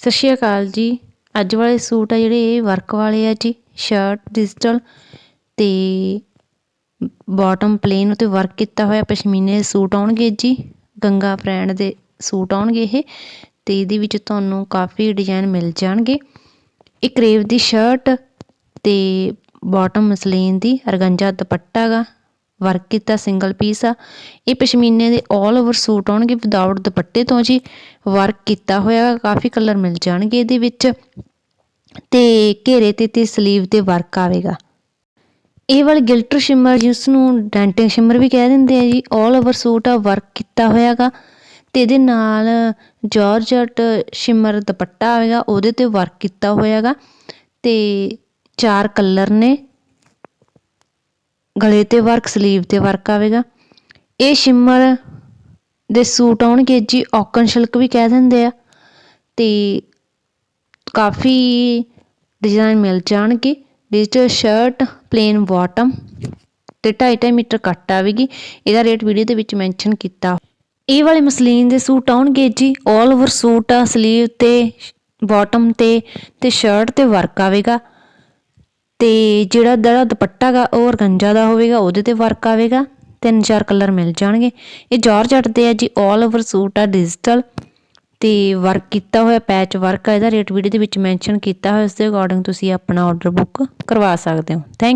ਸਤਿ ਸ਼੍ਰੀ ਅਕਾਲ ਜੀ। ਅੱਜ ਵਾਲੇ ਸੂਟ ਆ ਜਿਹੜੇ, ਇਹ ਵਰਕ ਵਾਲੇ ਆ ਜੀ ਸ਼ਰਟ ਡਿਜੀਟਲ ਤੇ ਬਾਟਮ ਪਲੇਨ ਉਤੇ ਵਰਕ ਕੀਤਾ ਹੋਇਆ ਪਸ਼ਮੀਨੇ ਦੇ ਸੂਟ ਆਉਣਗੇ ਜੀ। ਗੰਗਾ ਬ੍ਰਾਂਡ ਦੇ ਸੂਟ ਆਉਣਗੇ ਇਹ ਤੇ ਇਹਦੇ ਵਿੱਚ ਤੁਹਾਨੂੰ ਕਾਫੀ ਡਿਜ਼ਾਈਨ ਮਿਲ ਜਾਣਗੇ। ਇਹ ਕਰੇਵ ਦੀ ਸ਼ਰਟ ਤੇ ਬਾਟਮ ਮਸਲੀਨ ਦੀ ਅਰਗੰਜਾ ਦੁਪੱਟਾ ਗਾ। ਵਰਕ ਕੀਤਾ ਸਿੰਗਲ ਪੀਸ ਆ। ਇਹ ਪਸ਼ਮੀਨੇ ਦੇ 올 ਓਵਰ ਸੂਟ ਆਉਣਗੇ ਵਿਦਆਊਟ ਦੁਪੱਟੇ ਤੋਂ ਜੀ। ਵਰਕ ਕੀਤਾ ਹੋਇਆ ਕਾਫੀ ਕਲਰ ਮਿਲ ਜਾਣਗੇ ਇਹਦੇ ਵਿੱਚ। ਤੇ ਘੇਰੇ ਤੇ ਤੇ ਸਲੀਵ ਤੇ ਵਰਕ ਆਵੇਗਾ। ਇਹ ਵਾਲੀ ਗਿਲਟਰ ਸ਼ਿਮਰ ਜਿਸ ਨੂੰ ਡੈਂਟਿੰਗ ਸ਼ਿਮਰ ਵੀ ਕਹਿ ਦਿੰਦੇ ਆ ਜੀ 올 ਓਵਰ ਸੂਟ ਆ ਵਰਕ ਕੀਤਾ ਹੋਇਆਗਾ ਤੇ ਇਹਦੇ ਨਾਲ ਜਾਰਜਟ ਸ਼ਿਮਰ ਦੁਪੱਟਾ ਆਵੇਗਾ, ਉਹਦੇ ਤੇ ਵਰਕ ਕੀਤਾ ਹੋਇਆਗਾ ਤੇ ਚਾਰ ਕਲਰ ਨੇ। ਗਲੇ ਤੇ ਵਰਕ, ਸਲੀਵ ਤੇ ਵਰਕ ਆਵੇਗਾ। ਇਹ ਸ਼ਿਮਰ ਦੇ ਸੂਟ ਆਉਣਗੇ ਜੀ, ਔਕਨ ਸ਼ਿਲਕ ਵੀ ਕਹਿ ਦਿੰਦੇ ਆ। ਤੇ ਕਾਫੀ ਡਿਜ਼ਾਈਨ ਮਿਲ ਜਾਣਗੇ। ਡਿਜੀਟਲ ਸ਼ਰਟ ਪਲੇਨ ਬਾਟਮ ਤੇ 2.5 ਮੀਟਰ ਕੱਟ ਆਵੇਗੀ। ਇਹਦਾ ਰੇਟ ਵੀਡੀਓ ਦੇ ਵਿੱਚ ਮੈਂਸ਼ਨ ਕੀਤਾ। ਇਹ ਵਾਲੇ ਮਸਲੀਨ ਦੇ ਸੂਟ ਆਉਣਗੇ ਜੀ 올 ਓਵਰ ਸੂਟ ਆ, ਸਲੀਵ ਤੇ ਬਾਟਮ ਤੇ ਤੇ ਸ਼ਰਟ ਤੇ ਵਰਕ ਆਵੇਗਾ। ਤੇ ਜਿਹੜਾ ਜਿਹੜਾ ਦੁਪੱਟਾ ਗਾ, ਉਹ ਔਰਗੰਜਾ ਦਾ ਹੋਵੇਗਾ, ਉਹਦੇ ਤੇ ਵਰਕ ਆਵੇਗਾ, ਤਿੰਨ ਚਾਰ ਕਲਰ ਮਿਲ ਜਾਣਗੇ। ਇਹ ਜਾਰਜਟ ਦੇ ਆ ਜੀ 올 ਓਵਰ ਸੂਟ ਆ ਡਿਜੀਟਲ ਤੇ ਵਰਕ ਕੀਤਾ ਹੋਇਆ ਪੈਚ ਵਰਕ ਆ, ਇਹਦਾ ਰੇਟ ਵੀਡੀਓ ਦੇ ਵਿੱਚ ਮੈਂਸ਼ਨ ਕੀਤਾ ਹੋਇਆ, ਉਸ ਦੇ ਅਕੋਰਡਿੰਗ ਤੁਸੀਂ ਆਪਣਾ ਆਰਡਰ ਬੁੱਕ ਕਰਵਾ ਸਕਦੇ ਹੋ। ਥੈਂਕ